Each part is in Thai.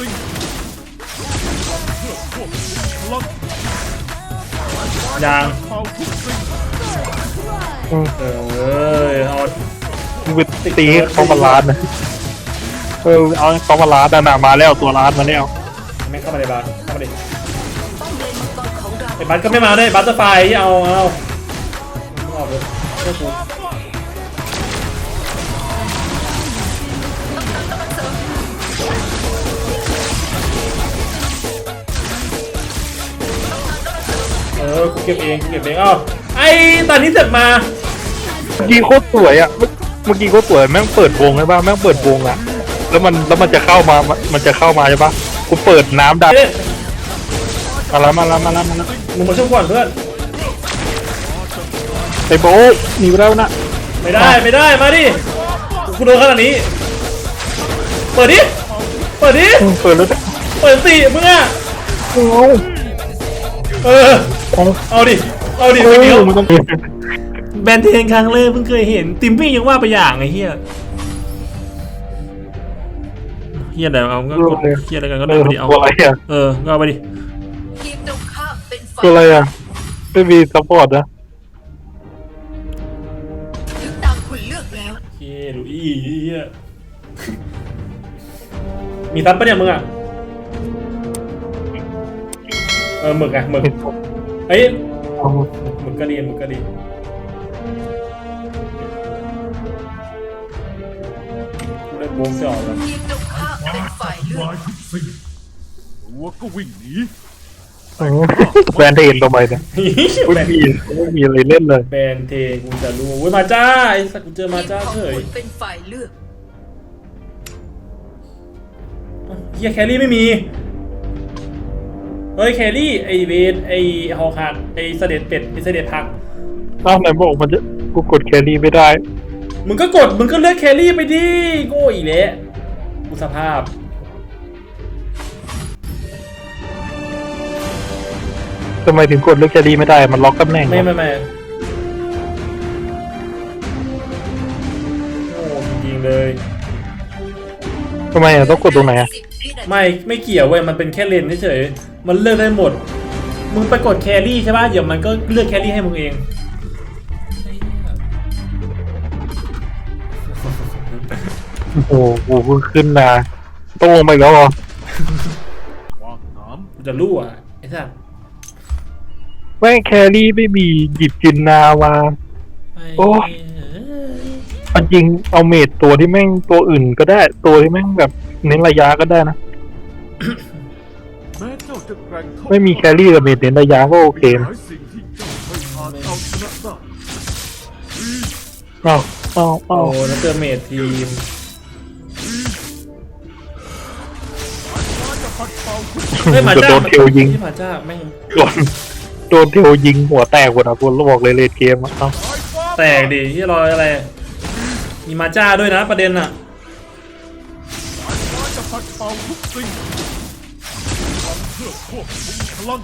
สิ่งเพื่อควบคุมพลังยางเป่าทุกสิ่งเออเอามึงไปตีให้เขามาลาดนะเออเอาให้เขามาลาดนะนะมาแล้วตัวลาดมาแล้วแม่งเข้ามาในบ้านเข้ามาดิไอ้บัสก็ไม่มาด้วยบัสจะไฟเอาเอาเอาเลย อกูเออกูเก็บเองกูเก็บเองเอ้าไอ้ตอนนี้เสร็จมา เมื่อกี้โคตรสวยอะเมื่อเมื่อกี้โคตรสวยแม่งเปิดวงใช่ป่ะแม่งเปิดวงอะ แล้วมันแล้วมันจะเข้ามามันมันจะเข้ามาใช่ป่ะกูเปิดน้ำดันเอ๊ะมาแล้วมาแล้วมาแล้วมาแล้วมึงมาช่วยก่อนเพื่อนไอ้โบ๊ะหนีไปแล้วนะไม่ได้ไม่ได้มาดิกูโดนขนาดนี้ เปิดดิเปิดดิอืมเปิดแล้วนะเปิดสิมึงอะโอ้โหเออ เอาเอาดิ เอาดิเอไม่เดียวอมันต้องแบนเทนครั้งแรกเพิ่งเคยเห็น ติมมี่ยังว่าไปอย่างไอ้เฮียเฮียอะไรเอาก็กดเฮียอะไรกันก็เอเดินอไปดิเอาตัวอะไรอะเออก็เอาไปดิทีมตรงข้ามเป็นฝ่าตัวยอะไรอะไม่มีซัพพอร์ตนะถึงตามคุณเลือกแล้วเฮียดูอีเฮียมีซับปะเนี่ยมึงอะเออหมึกอะหมึก เฮ้ยเอาหมึกก็ดีหมึกก็ดีกูเล่นวงจอดแล้วทีมตรงข้ามเป็นฝ่ายเลือกลายทุกสิ่งตัวก็วิ่งหนีเอาแบรนด์เทนทำไมเนี่ยไม่มีไม่มีอะไรเล่นเลย แบนเทกูจะรู้เว้ยมาจ้าไอ้สักกูเจอมาทีมจ้าของเฉยคุณเป็นฝ่ายเลือก เฮียแครี่ไม่มี เฮ้ยแครี่ไอเวทไอฮอคักไอเสด็จเป็ดไอเสด็จพักอ้าวไหนบอกมันจะกูกดแครี่ไม่ได้ มึงก็กดมึงก็เลือกแครี่ไปดิโง่อีกแล้วกูสภาพทำไมถึงกดเลือกแครี่ไม่ได้ มันล็อกตำแหน่งไม่ไม่ไม่โง่จริงๆเลยทำไมอะต้องกดตรงไหนอะสิบวินาทีไม่ไม่เกี่ยวเว้ยมันเป็นแค่เลนเฉยๆ มันเลือกได้หมด มึงไปกดแครี่ใช่ป่ะเดี๋ยวมันก็เลือกแครี่ให้มึงเองโอ้โหกูเพิ่งขึ้นมาต้องลงไปอีกแล้วเหรอวางน้กูจะรู้อะไอ้สัสแม่งแครี่ไม่มีหยิบจินนามา โอ้ยเอาจริงเอาเมดตัวที่แม่งตัวอื่นก็ได้ ตัวที่แม่งแบบเน้นระยะก็ได้นะำแม้เจะแกร่งเท่าไม่มีแครี่กับเมเน้นระยะก็โอเคหลายสิ่งที่เจ้าไม่อาจเอาชนะได้เอ้าเอ้าโอ้เอ้านักเตอร์เมดทีมจะพัดเป่าทุกเฮ้ยหมาจะจ้าโดนเทลยิง ที่หมาจ้าแม่งโดนโดนเทลยิงหัวแตกหมดอะคุณบอกเลยเลดเกมอะเอ้าสายฟ้าแตกดิที่รอยอะไร มีมาจ้าด้วยนะประเด็นอะฟ้าจะพัดเป่าทุกสิ่ง พื่อควบคุมพลัง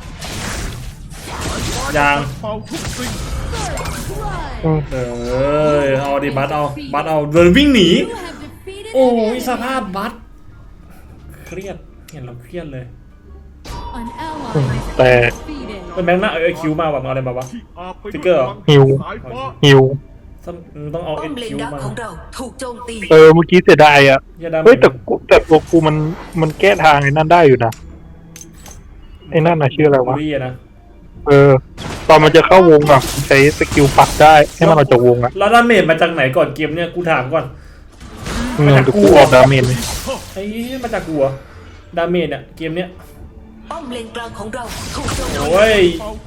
ยางเป่าทุกสิ่งอืมเออเอาดิบัสเอาบัสเอาเดินวิ่งหนี โอ้ยสภาพบัสเครียดเห็นเราเครียดเลยแต่ เป็นแบงค์หน้าเออคิวมาแบบเอาอะไรมาวะ ที่อาบไปฟิกเกอร์เหรอหิว สายฟ้าฮิว ต้องเอาป้เอ็อมเลนคิวดักมาของเราถูกโจมตี เออเมื่อกี้เสียดายอะ อย่าดำเฮ้ยแต่กูแต่ตัวกูมันมันแก้ทางไอ้นั่นได้อยู่นะ ไอ้นั่นน่ะชื่ออะไรวะรีอะนะเออ ตอนมันจะเข้าวงอะใช้สกิลปัดได้ให้มันออกจากวงอะแล้วดาเมจมาจากไหนก่อนเกมเนี่ยกูถามก่อนเงินกูออกดาเมจเลยไอ้มาจากกูเหรอดาเมจเนี่ยเกมเนี้ยป้อมเลนกลางของเราถูกโจมตีโอ้ย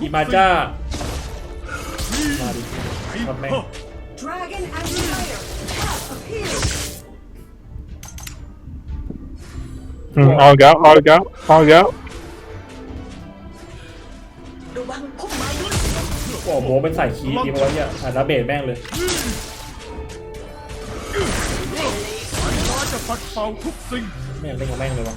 อีมาจ้ามาดิทำแม่ง Dragon and Fire appear อืมเอาอีกแล้วเอาอีกแล้วเอาอีกแล้ว โอ้โหเป็นสายคีดีเพราะว่าเนี่ยหาดาเมจแม่งเลยฟ้าจะพัดเป่าทุกสิ่งไม่อยากเล่นกับแม่งเลยวะ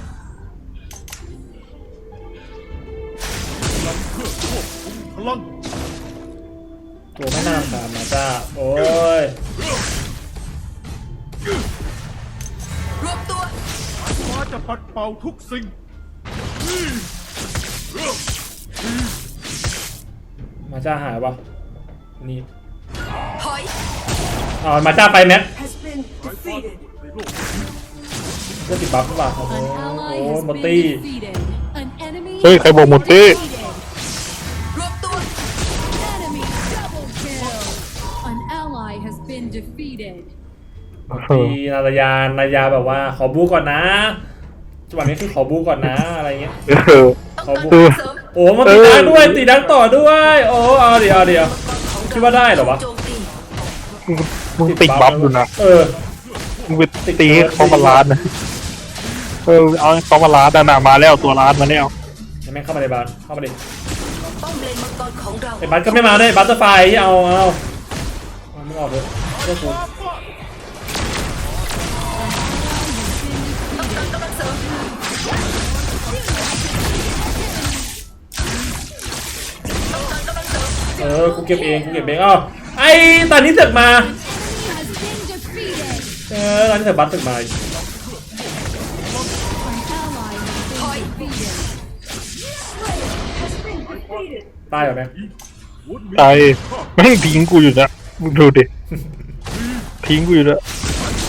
ทำเพื่อควบคุมพลังตัวไม่น่าตามมาจ้าโอ้ยรวมตัวฟ้าจะจะปัดเป่าทุกสิ่ง มาจ้าหายปะนี่ถอยอ๋อมาจ้าไปแม็ก has been defeated ในโลกก็ติดบัฟหรือเปล่าโอ้โห An โอ้ ally โห has มอ been ตี้ defeated. An enemy เฮ้ย ใครบอกหมดตี้ defeated. รวบตัว Enemy double kill. An ally has been defeated. ตีนารยานารยาแบบว่า ขอบูก่อนนะจังหวะนี้คือขอบูก่อนนะ อะไรเงี้ยเออต้องการขอบูเสริม โอ้มาตีดังด้วยตีดังต่อด้วย โอ้เอาเดี๋ยวเอาเดี๋ยวคิดว่าได้เหรอวะโจมตีมึงมึงติดบัฟอยู่นะเออมึงไปตีให้เขามาลาดนะเออเอาให้เขามาลาดนะนะมาแล้วตัวลาดมาแล้วยังไม่เข้ามาในบ้านเข้ามาดิป้อมเลนมังกรของเราไอ้บัสก็ไม่มาด้วยบัสเตอร์ไฟเอาเอาเอาไม่ออกเลยเจ้ากูต้ ออกูเก็บเองกูเก็บเองเอ้าไอ้ตอนนี้เสอกมา Enemy has been defeated. เออตอนนี้เสอกบัสเสอกมา An ally has been defeated. ตายเหรอแม่วุ้นมีตายแม่งทิ้งกูอยู่นะมึงดูดิ ทิ้งกูอยู่นะ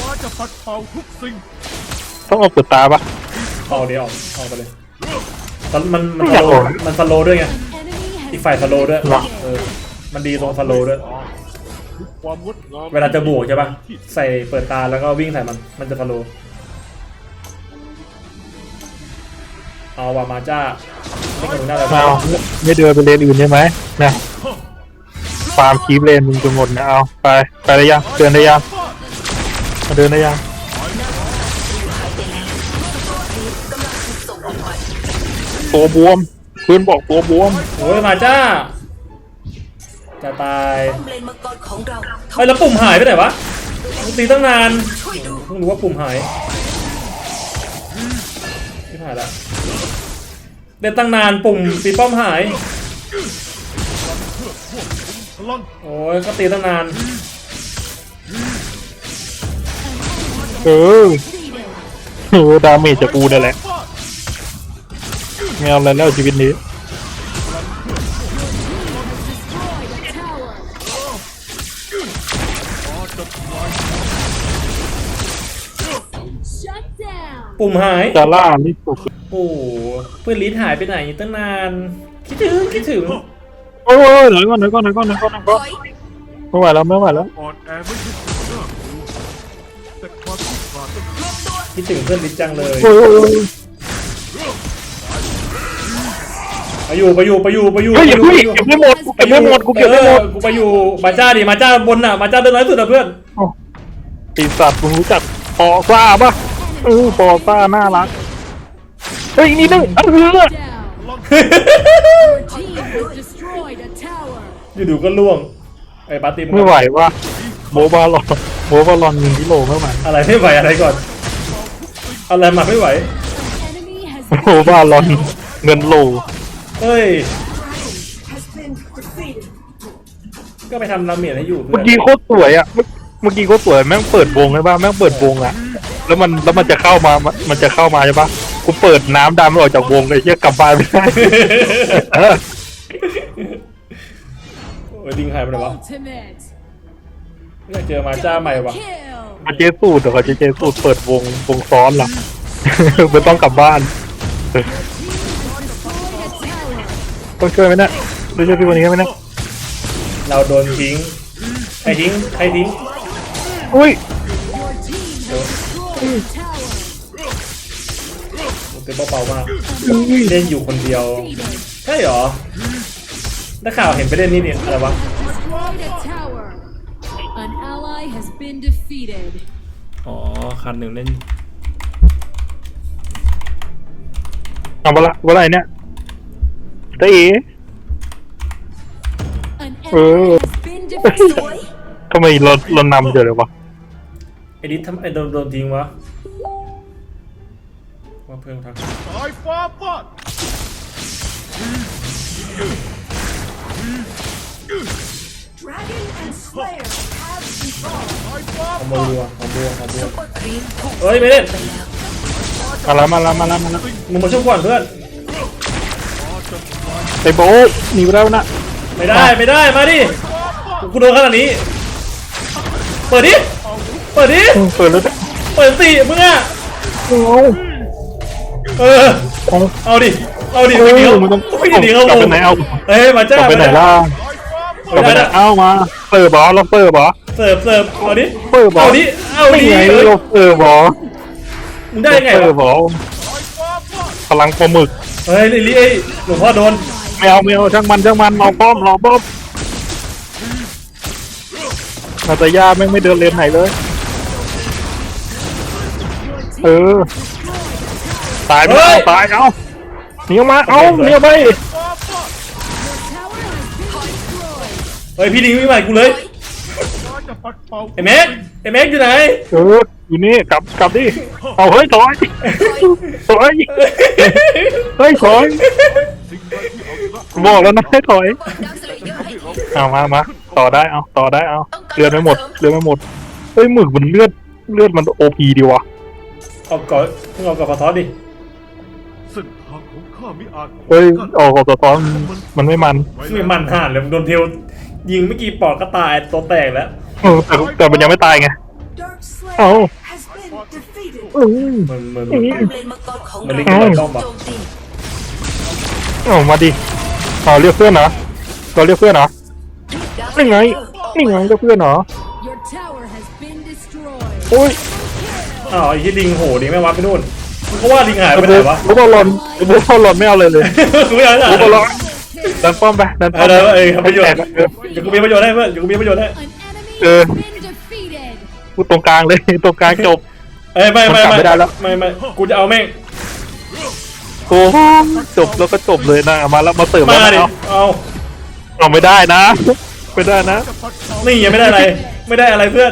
ฟ้าจะปัดเป่าทุกสิ่งต้องเอาเปิดตาปะเอาเดี๋ยวเอาเอาไปเลยตอนมันมันไม่สอยากโลออกว์มันสโลว์ด้วยไง An enemy has อีกฝ่ายสโลว์ด้วยหรอ เออมันดีตรงสโลว์ด้วยคือความงดงามเวลาจะบวกใช่ปะใส่เปิดตาแล้วก็วิ่งใส่มันมันจะสโลว์เอาว่ามาจ้าไม่กระโดดหน้าแล้วเอาไม่เดินไปเลนอื่นใช่ไหมนะฟาร์มคีบเลนมึงจนหมดนะเอาไปไปได้ยังเดินได้ยังมาเดินได้ยังกำลังถูกส่งออกไปตัวบวม เพื่อนบอกตัวบวมโอ้ยมาจ้า จะตายป้อมเลนมังกรของเราเฮ้ยแล้วปุ่มหายไปไหนวะตีตั้งนานช่วยดูเพิ่งรู้ว่าปุ่มหายไม่หายละเดินตั้งนานปุ่มตีป้อมหายพลังโอ้ยก็ตีตั้งนาน เออ defeated. เออดาเมจจากกูนี่แหละ ไม่เอาอะไรแล้วชีวิตนี้ Destroyed a tower. ฟ้าจะทลาย Shut down. ปุ่มหายจาร่านี่สุดโอ้โหเพื่อนลิ้นหายไปไหนตั้งนาน คิดถึงคิดถึงโอ้ยไหนก่อนไหนก่อนไหนก่อนไหนก่อนไหนถก่อนอยไม่ไหวแล้วไม่ไหวแล้วอ่อนแอไม่ใช่สิ่งน่ากลัวแต่ความผิดพลาดต้องรวบตัวคิดถึงเพื่อนลิ้นจังเลยโอ้ย ไปอยู่ไปอยู่ไปอยู่ไปอยู่เฮ้ยอย่าไปเพิ่งอยู่เก็บไม่หมดกูเก็บไม่หมดกูเก็บไม่หมดออกูไปอยู่มาจ้าดิมาจ้าบนน่ะมาจ้าเดินน้อยสุดอะเพื่อนปีศาจมึงรู้จักปอซ่าปะเออปอซ่าน่ารักเฮ้ยนี่นึงอันเรือ Down. Your team has destroyed a tower. อยู่ๆก็ล่วงไอ้ปาร์ตี้ไม่ไหวว่ะโบบาลอนโบบาลอนหนึ่งกิโลไม่ไหวอะไรไม่ไหวอะไรก่อน อะไรมาไม่ไหว An enemy has โบบาลอนเงินโล เฮ้ย has been defeated ก็ไปทำลาเมียนให้อยู่เมื่เพื่ออนกี้โคตรสวยอะเมื่อเมื่อกี้โคตรสวยแม่งเปิดวงเลยป่ะแม่งเปิดวงอะ แล้วมันแล้วมันจะเข้ามา มันมันจะเข้ามาใช่ปะกูเปิดน้ำดำออกจากวงเลยเชี่ยกลับบ้านไม่ได้เออโอ้ยดิงหายไปไหนวะ ultimate อยากเจอมาจ้าใหม่วะ kill. มาเจสูดเดี๋ยวเขาจะเจสูดเปิดวงวงซ้อนล่ะไม่ต้องกลับบ้าน Destroyed a tower. ต้องช่วยไหมเนี่ยต้องช่วยพี่วันนี้ไหมเนี่ยเราโดนทิ้งใครทิ้งใครทิ้งอุ้ย Your team has destroyed a tower. โอ้เต็มเบาๆมากเล่นอยู่คนเดียว Defeated. ใช่เหรอได้ข่าวเห็นไปเล่นนี่เนี่ยอะไรวะ Destroyed a tower. An ally has been defeated. อ๋อคันหนึ่งเล่นเอามาละว่าอะไรเนี่ย ตาเอ๋ An Ừ. enemy has been ส defeated. วยทำไมเราเรานำเจอเลยวะไอ้ดิสทำไอ้โดนโดนทิ้งวะว่าเพิ่มทักสายฟ้าฟาด Dragon and Slayer have evolved สายฟ้าคอมโบรัวคอมโบคอมโบซุปเปอร์ครีมถูกเอ้ยไม่เล่นไปแล้วมาแล้วมาแล้วมาแล้วมาแล้วมึงมาช่วยก่อนเพื่อน ไปโบ๊ะหนีไปแล้วนะไม่ได้ไม่ได้มาดิกูโดนขนาดนี้ เปิดดิเปิดดิอืมเปิดแล้วเนี่ยเปิดสิมึงอะโอ้เออเอาเอาดิเอาดิเอไม่อเดียวมันต้องไม่ดีเขากลับไปไหนเอาเฮ้ยมาจ้ากลับไปไหนล่ะกลับไปไหนเอ้ามาเปิดบอเราเปิดบอเสิร์ฟเสิร์ฟเอาดิเปิดบอเอาดิเอาไม่ดิไงเออเราเปิดบอมึงได้ไงเปิดวะบอพลังปลาหมึก เฮ้ยลิลลี่ไอ้หลวงพ่อโดนไม่เอาไม่เอาช่างมันช่างมันรอป้อมรอป้อมนาตาย่าแม่งไม่เดินเลนไหนเลย เออ ตายไม่เอาตายเอาหนีออกมาเอาหนีออกไปเฮ้ยพี่ลิงวิ่งมากูเลยจะปัดเป่าไอ้แม็กไอ้แม็กอยู่ไหน เออ อยู่นี่กลับกลับดิเอาเฮ้ยถอยถอยเฮ้ยถอยบอกแล้วนะให้ถอยดังสเลเยอร์ให้ทีเอามามาต่อได้เอาต่อได้เอาเลือดไม่หมดเลือดไม่หมดเฮ้ยหมึกมันเลือดเลือดมันโอพีดีวะเอาก่อนมึงเอากับขอทอสดิเส้นทางของข้ามิอาจเฮ้ยออกกับตัวตอนมันไม่มันไม่มันห่านเลยมึงโดนเทลยิงเมื่อกี้ปอดก็ตายตัวแตกแล้วเออแต่แต่มันยังไม่ตายไง Dark Slayer Oh. has been defeated อืมมันมันอืมป้อมเลนมังกรของมันเราลิงก์กับต้องปะโจมตีเอามาดิเอาเรียกเพื่อนเหรอเราเรียกเพื่อนเหรอนี่ไงนี่ไงเรียกเพื่อนเหรอ Your tower has been destroyed. โอ้ยอ้าวไอ้ที่ลิงโหลิงไม่วัดไปนู่นเพราะว่าลิงหายไปไหนวะลูกบอลลอนลูกบอลลอนไม่เอาเลยเลยกูไม่เอาแล้วลูกบอลลอนดันป้อมไปดันป้อมเออเออเออทำประโยชน์แตกเออเดี๋ยวกูมีประโยชน์ให้เพื่อนเดี๋ยวกูมีประโยชน์ให้ An enemy Uh. Has been defeated. พูดตรงกลางเลย ตรงกลางจบ เอ้ยไม่ไม่มันกลับไม่ไม่ได้แล้ว ไม่ไม่กูจะเอาแม่งโอ้จบแล้วก็จบเลยนะมาแล้วมาเสิร์ฟมาแล้วดิเอาเอาเอาไม่ได้นะ ไม่ได้นะ นี่ยังไม่ได้อะไร ไม่ได้อะไรเพื่อน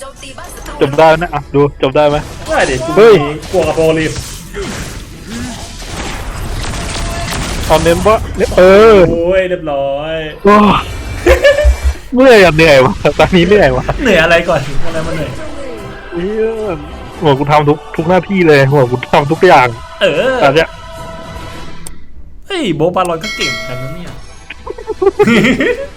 โจมตีบ้านศัตรูจบได้นะอะดูจบได้ไหม ได้ดิกูเฮ้ยมีกลัวกับโปรลีฟเอาเน้นว่าเออโอ้ยเรียบร้อย โอ้ เมื่อยอะเหนื่อยวะตอนนี้เหนื่อยวะเหนื่อยอะไรก่อนอะไรมาเหนื่อยเหี้ยหัวกูทำทุกทุกหน้าที่เลยหัวกูทำทุกอย่างเออตอนเนี้ยเฮ้ยโบะบาลอนก็เก่งกันนะเนี่ย Now put your